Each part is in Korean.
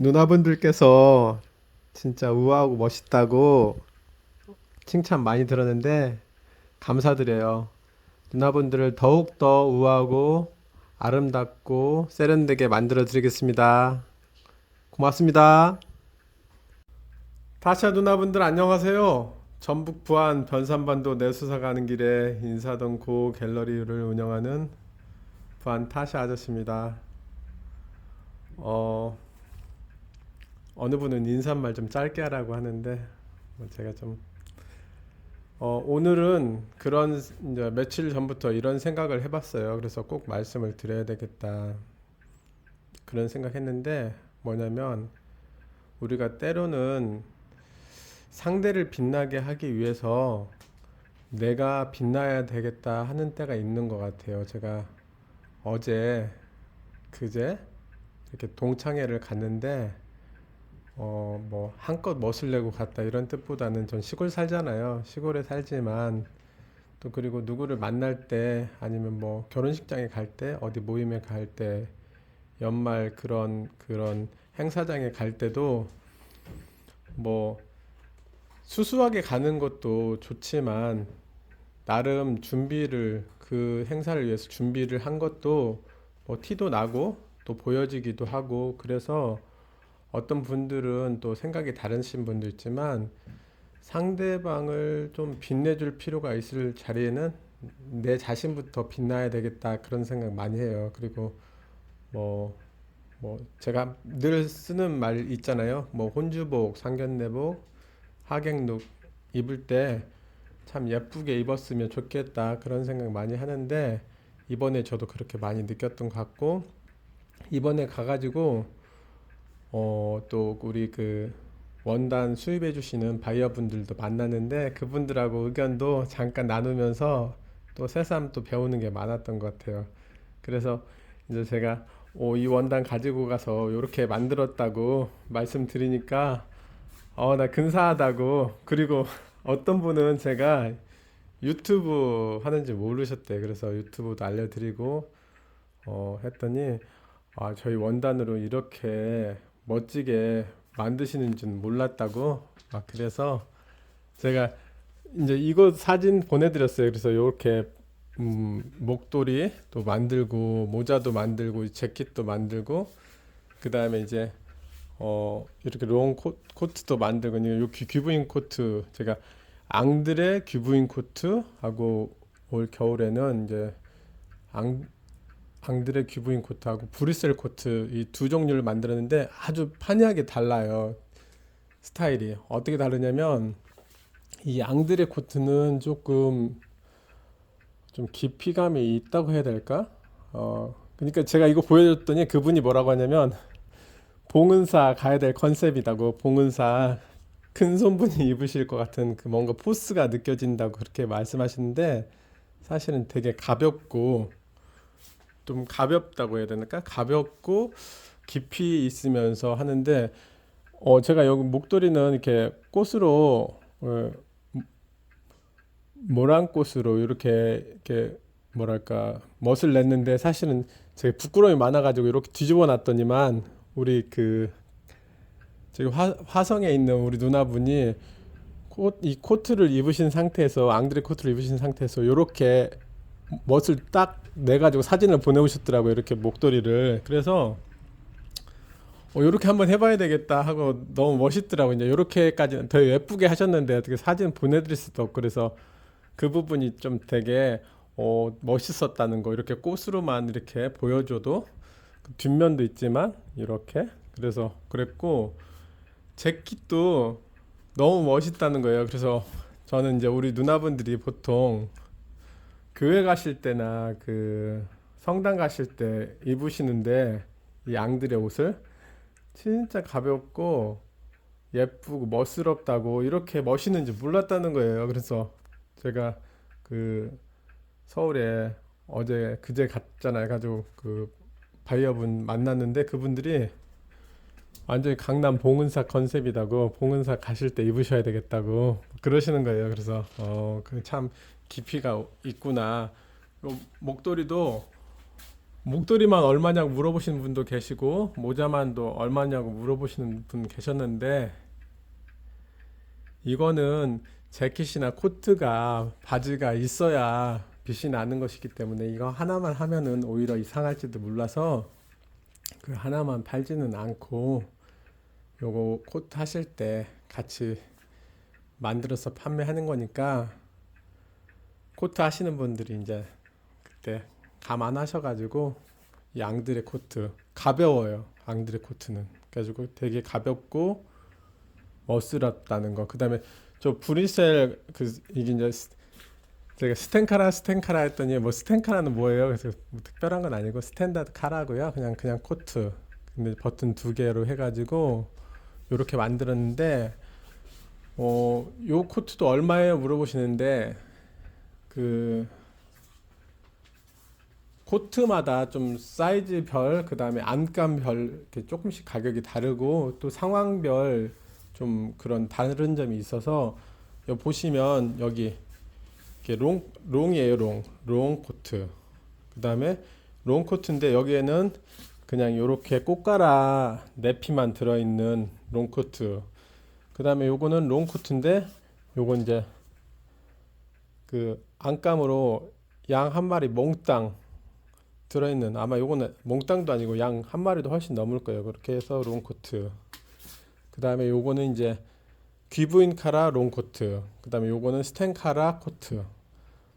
누나분들께서 진짜 우아하고 멋있다고 칭찬 많이 들었는데 감사드려요. 누나분들을 더욱더 우아하고 아름답고 세련되게 만들어 드리겠습니다. 고맙습니다. 다시아 누나분들 안녕하세요. 전북 부안 변산반도 내수사 가는 길에 인사동 고 갤러리를 운영하는 부안 타샤 아저씨입니다. 어, 어느 분은 인사말 좀 짧게 하라고 하는데 뭐 제가 좀 어, 오늘은 그런 이제 며칠 전부터 이런 생각을 해봤어요. 그래서 꼭 말씀을 드려야 되겠다 그런 생각했는데 뭐냐면 우리가 때로는 상대를 빛나게 하기 위해서 내가 빛나야 되겠다 하는 때가 있는 것 같아요. 제가 어제 그제 이렇게 동창회를 갔는데 어 뭐 한껏 멋을 내고 갔다 이런 뜻보다는 전 시골 살잖아요. 시골에 살지만 또 그리고 누구를 만날 때 아니면 뭐 결혼식장에 갈 때 어디 모임에 갈 때 연말 그런 그런 행사장에 갈 때도 뭐 수수하게 가는 것도 좋지만 나름 준비를 그 행사를 위해서 준비를 한 것도 뭐 티도 나고 또 보여지기도 하고 그래서 어떤 분들은 또 생각이 다르신 분도 있지만 상대방을 좀 빛내줄 필요가 있을 자리에는 내 자신부터 빛나야 되겠다 그런 생각 많이 해요. 그리고 뭐, 뭐 제가 늘 쓰는 말 있잖아요. 뭐 혼주복, 상견례복, 하객룩 입을 때 참 예쁘게 입었으면 좋겠다 그런 생각 많이 하는데 이번에 저도 그렇게 많이 느꼈던 것 같고 이번에 가가지고 어, 또 우리 그 원단 수입해 주시는 바이어 분들도 만났는데 그분들하고 의견도 잠깐 나누면서 또 새삼 또 배우는 게 많았던 것 같아요. 그래서 이제 제가 오, 이 원단 가지고 가서 이렇게 만들었다고 말씀드리니까 어, 나 근사하다고 그리고 어떤 분은 제가 유튜브 하는지 모르셨대. 그래서 유튜브도 알려드리고 어, 했더니 아, 저희 원단으로 이렇게 멋지게 만드시는 줄 몰랐다고 막 그래서 제가 이제 이거 사진 보내드렸어요. 그래서 이렇게 음, 목도리 또 만들고 모자도 만들고 재킷도 만들고 그 다음에 이제 어 이렇게 롱 코, 코트도 만들고 요 귀- 귀부인 코트 제가 앙드레 귀부인 코트하고 올 겨울에는 이제 앙 앙드레 귀부인 코트하고 브뤼셀 코트 이 두 종류를 만들었는데 아주 판이하게 달라요. 스타일이 어떻게 다르냐면 이 앙드레 코트는 조금 좀 깊이감이 있다고 해야 될까? 어 그러니까 제가 이거 보여줬더니 그분이 뭐라고 하냐면 봉은사 가야 될 컨셉이다고 봉은사 큰 손분이 입으실 것 같은 그 뭔가 포스가 느껴진다고 그렇게 말씀하시는데 사실은 되게 가볍고 좀 가볍다고 해야 되나까? 가볍고 깊이 있으면서 하는데 어 제가 여기 목도리는 이렇게 꽃으로 어, 모란 꽃으로 이렇게 이렇게 뭐랄까 멋을 냈는데 사실은 제가 부끄러움이 많아가지고 이렇게 뒤집어 놨더니만 우리 그 저기 화, 화성에 있는 우리 누나분이 코, 이 코트를 입으신 상태에서 앙드레 코트를 입으신 상태에서 이렇게 멋을 딱 내가지고 사진을 보내오셨더라고요. 이렇게 목도리를. 그래서 어, 이렇게 한번 해봐야 되겠다 하고 너무 멋있더라고요. 이제 이렇게까지는 더 예쁘게 하셨는데 어떻게 사진 보내드릴 수도 없고 그래서 그 부분이 좀 되게 어, 멋있었다는 거 이렇게 꽃으로만 이렇게 보여줘도 그 뒷면도 있지만 이렇게 그래서 그랬고 재킷도 너무 멋있다는 거예요. 그래서 저는 이제 우리 누나분들이 보통 교회 가실 때나 그 성당 가실 때 입으시는데 이 양들의 옷을 진짜 가볍고 예쁘고 멋스럽다고 이렇게 멋있는지 몰랐다는 거예요. 그래서 제가 그 서울에 어제 그제 갔잖아요. 가지고 그 바이어분 만났는데 그분들이 완전히 강남 봉은사 컨셉이다고 봉은사 가실 때 입으셔야 되겠다고 그러시는 거예요. 그래서 어 그 참 깊이가 있구나. 요 목도리도 목도리만 얼마냐고 물어보시는 분도 계시고 모자만도 얼마냐고 물어보시는 분 계셨는데 이거는 재킷이나 코트가 바지가 있어야 빛이 나는 것이기 때문에 이거 하나만 하면은 오히려 이상할지도 몰라서 그 하나만 팔지는 않고 요거 코트 하실 때 같이 만들어서 판매하는 거니까 코트 하시는 분들이 이제 그때 감안하셔가지고 이 앙드레 코트 가벼워요. 앙드레 코트는 그래가지고 되게 가볍고 멋스럽다는 거. 그다음에 저 브리셀 그 이게 이제 스- 제가 스텐카라 스텐카라 했더니 뭐 스텐카라는 뭐예요? 그래서 뭐 특별한 건 아니고 스탠다드 카라고요. 그냥 그냥 코트. 근데 버튼 두 개로 해가지고 요렇게 만들었는데 어, 요 코트도 얼마예요? 물어보시는데 그 코트마다 좀 사이즈별 그다음에 안감별 이렇게 조금씩 가격이 다르고 또 상황별 좀 그런 다른 점이 있어서 여기 보시면 여기 이렇게 롱 롱이에요 롱. 롱 코트. 그다음에 롱 코트인데 여기에는 그냥 요렇게 꽃가라 내피만 들어있는 롱 코트. 그다음에 요거는 롱 코트인데 요건 이제 그 안감으로 양 한 마리 몽땅 들어있는 아마 요거는 몽땅도 아니고 양 한 마리도 훨씬 넘을 거예요. 그렇게 해서 롱 코트. 그 다음에 요거는 이제 귀부인 카라 롱 코트. 그 다음에 요거는 스텐 카라 코트.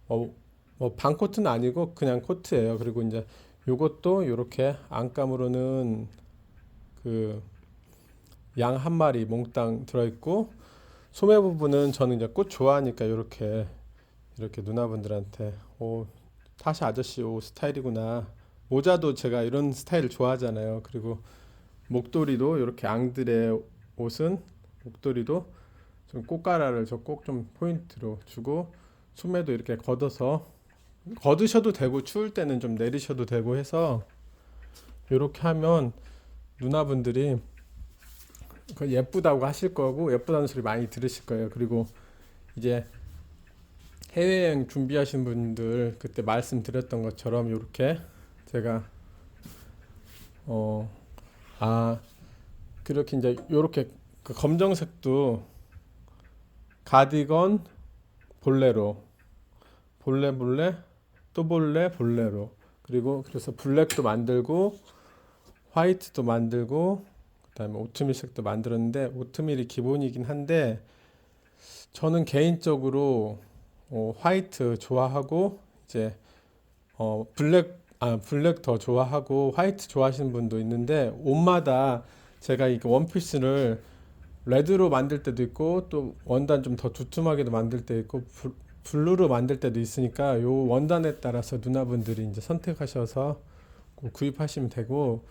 어, 뭐 반코트는 아니고 그냥 코트예요. 그리고 이제 요것도 요렇게 안감으로는 그 양 한 마리 몽땅 들어있고 소매 부분은 저는 이제 꽃 좋아하니까 요렇게 이렇게 누나분들한테 오 타샤 아저씨 옷 스타일이구나 모자도 제가 이런 스타일 좋아하잖아요 그리고 목도리도 이렇게 앙들의 옷은 목도리도 좀 꽃가라를 저 꼭 좀 포인트로 주고 소매도 이렇게 걷어서 걷으셔도 되고 추울 때는 좀 내리셔도 되고 해서 이렇게 하면 누나분들이 그 예쁘다고 하실 거고 예쁘다는 소리 많이 들으실 거예요. 그리고 이제 해외여행 준비하신 분들 그때 말씀드렸던 것처럼 이렇게 제가 어 아 그렇게 이제 요렇게 그 검정색도 가디건 볼레로 볼레 볼레 또 볼레 볼레로. 그리고 그래서 블랙도 만들고 화이트도 만들고 그다음에 오트밀 색도 만들었는데 오트밀이 기본이긴 한데 저는 개인적으로 어, 화이트 좋아하고 이제 어, 블랙 아 블랙 더 좋아하고 화이트 좋아하시는 분도 있는데 옷마다 제가 이거 원피스를 레드로 만들 때도 있고 또 원단 좀 더 두툼하게도 만들 때 있고 블- 블루로 만들 때도 있으니까 요 원단에 따라서 누나분들이 이제 선택하셔서 그 구입하시면 되고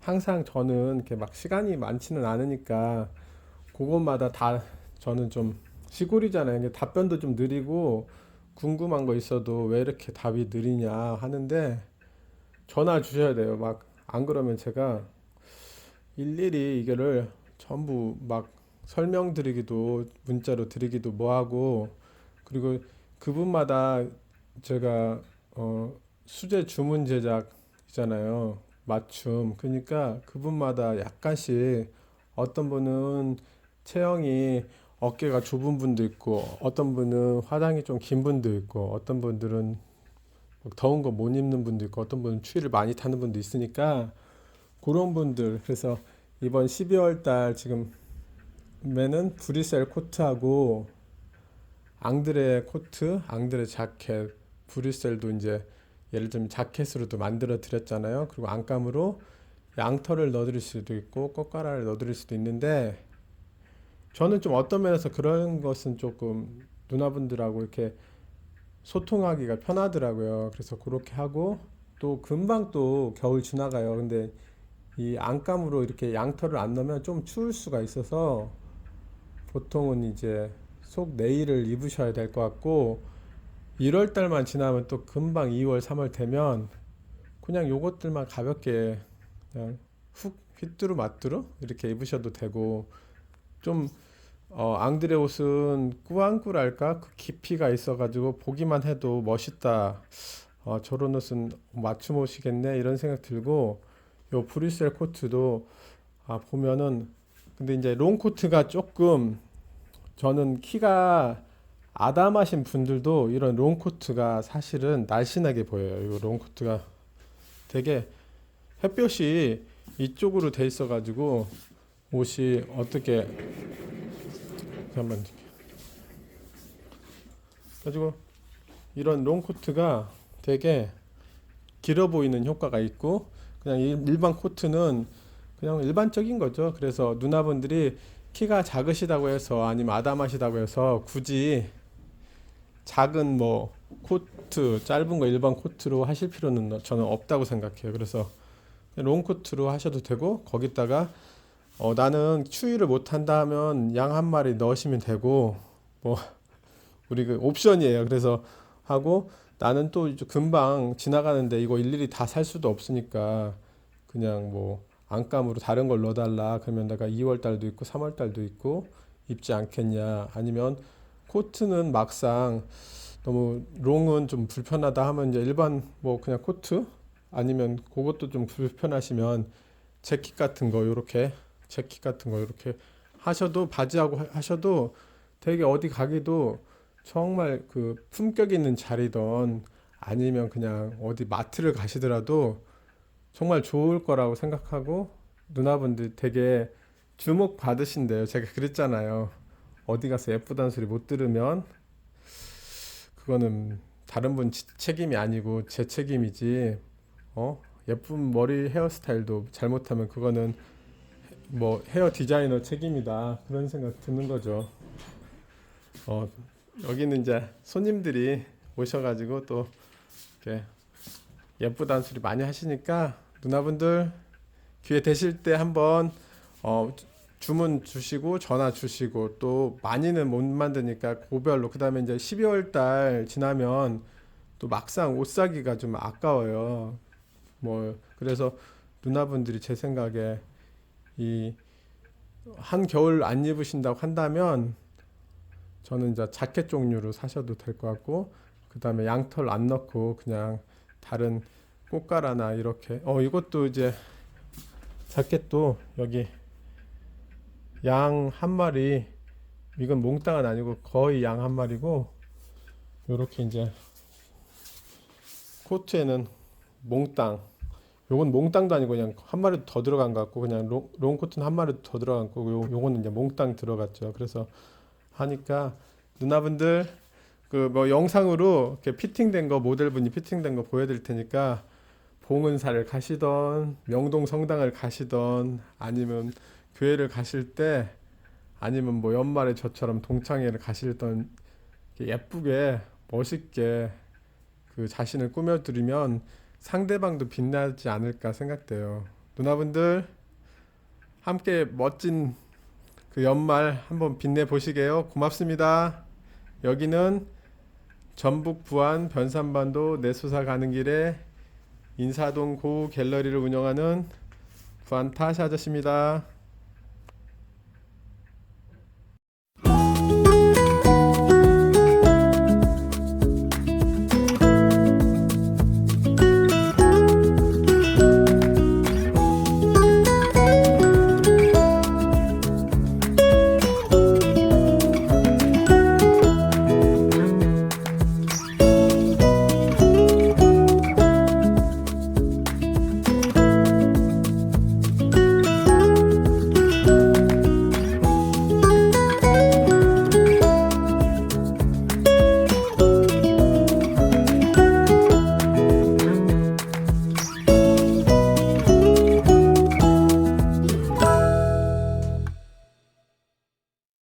항상 저는 이렇게 막 시간이 많지는 않으니까 그것마다 다 저는 좀 시골이잖아요. 근데 답변도 좀 느리고 궁금한 거 있어도 왜 이렇게 답이 느리냐 하는데 전화 주셔야 돼요. 막 안 그러면 제가 일일이 이거를 전부 막 설명드리기도 문자로 드리기도 뭐하고 그리고 그분마다 제가 어 수제 주문 제작이잖아요. 맞춤. 그러니까 그분마다 약간씩 어떤 분은 체형이 어깨가 좁은 분도 있고 어떤 분은 화장이 좀 긴 분도 있고 어떤 분들은 막 더운 거 못 입는 분도 있고 어떤 분은 추위를 많이 타는 분도 있으니까 그런 분들 그래서 이번 12월 달 지금 매는 브리셀 코트하고 앙드레 코트, 앙드레 자켓, 브리셀도 이제 예를 들면 자켓으로도 만들어 드렸잖아요. 그리고 안감으로 양털을 넣어드릴 수도 있고 꽃가라를 넣어드릴 수도 있는데 저는 좀 어떤 면에서 그런 것은 조금 누나분들하고 이렇게 소통하기가 편하더라고요. 그래서 그렇게 하고 또 금방 또 겨울 지나가요. 근데 이 안감으로 이렇게 양털을 안 넣으면 좀 추울 수가 있어서 보통은 이제 속 내일을 입으셔야 될 것 같고 1월 달만 지나면 또 금방 2월, 3월 되면 그냥 요것들만 가볍게 그냥 훅 휘뚜루 마뚜루 이렇게 입으셔도 되고 좀 어, 앙드레 옷은 꾸안꾸랄까? 그 깊이가 있어가지고 보기만 해도 멋있다. 어, 저런 옷은 맞춤 옷이겠네? 이런 생각 들고 요 브뤼셀 코트도 아 보면은 근데 이제 롱 코트가 조금 저는 키가 아담하신 분들도 이런 롱 코트가 사실은 날씬하게 보여요. 이롱 코트가 되게 햇볕이 이쪽으로 돼 있어 가지고 옷이 어떻게 잠깐만 가지고 이런 롱 코트가 되게 길어 보이는 효과가 있고 그냥 일- 일반 코트는 그냥 일반적인 거죠. 그래서 누나분들이 키가 작으시다고 해서 아니면 아담하시다고 해서 굳이 작은 뭐 코트 짧은 거 일반 코트로 하실 필요는 저는 없다고 생각해요. 그래서 롱 코트로 하셔도 되고 거기다가 어 나는 추위를 못 한다 하면 양 한 마리 넣으시면 되고 뭐 우리 그 옵션이에요. 그래서 하고 나는 또 금방 지나가는데 이거 일일이 다 살 수도 없으니까 그냥 뭐 안감으로 다른 걸 넣어달라 그러면 내가 2월 달도 있고 3월 달도 있고 입지 않겠냐 아니면 코트는 막상 너무 롱은 좀 불편하다 하면 이제 일반 뭐 그냥 코트 아니면 그것도 좀 불편하시면 재킷 같은 거 요렇게 재킷 같은 거 요렇게 하셔도 바지하고 하- 하셔도 되게 어디 가기도 정말 그 품격 있는 자리던 아니면 그냥 어디 마트를 가시더라도 정말 좋을 거라고 생각하고 누나분들 되게 주목 받으신대요. 제가 그랬잖아요. 어디 가서 예쁘다는 소리 못 들으면 그거는 다른 분 치- 책임이 아니고 제 책임이지. 어? 예쁜 머리 헤어스타일도 잘못하면 그거는 뭐 헤어 디자이너 책임이다. 그런 생각 드는 거죠. 어, 여기는 이제 손님들이 오셔가지고 또 이렇게 예쁘다는 소리 많이 하시니까 누나분들 기회 되실 때 한번 어, 주- 주문 주시고 전화 주시고 또 많이는 못 만드니까 고별로 그다음에 이제 12월 달 지나면 또 막상 옷 사기가 좀 아까워요. 뭐 그래서 누나분들이 제 생각에 이 한겨울 안 입으신다고 한다면 저는 이제 자켓 종류로 사셔도 될 것 같고 그 다음에 양털 안 넣고 그냥 다른 꽃가라나 이렇게. 어 이것도 이제 자켓도 여기 양 한 마리 이건 몽땅은 아니고 거의 양 한 마리고 요렇게 이제 코트에는 몽땅 요건 몽땅도 아니고 그냥 한 마리 더 들어간 것 같고 그냥 롱, 롱 코트는 한 마리 더 들어간 거고 요, 요거는 이제 몽땅 들어갔죠. 그래서 하니까 누나분들 그 뭐 영상으로 이렇게 피팅된 거 모델분이 피팅된 거 보여드릴 테니까 봉은사를 가시던 명동 성당을 가시던 아니면 교회를 가실 때 아니면 뭐 연말에 저처럼 동창회를 이렇게 예쁘게 멋있게 그 자신을 꾸며드리면 상대방도 빛나지 않을까 생각돼요. 누나분들 함께 멋진 그 연말 한번 빛내 보시게요. 고맙습니다. 여기는 전북 부안 변산반도 내수사 가는 길에 인사동 고 갤러리를 운영하는 부안 타시 아저씨입니다.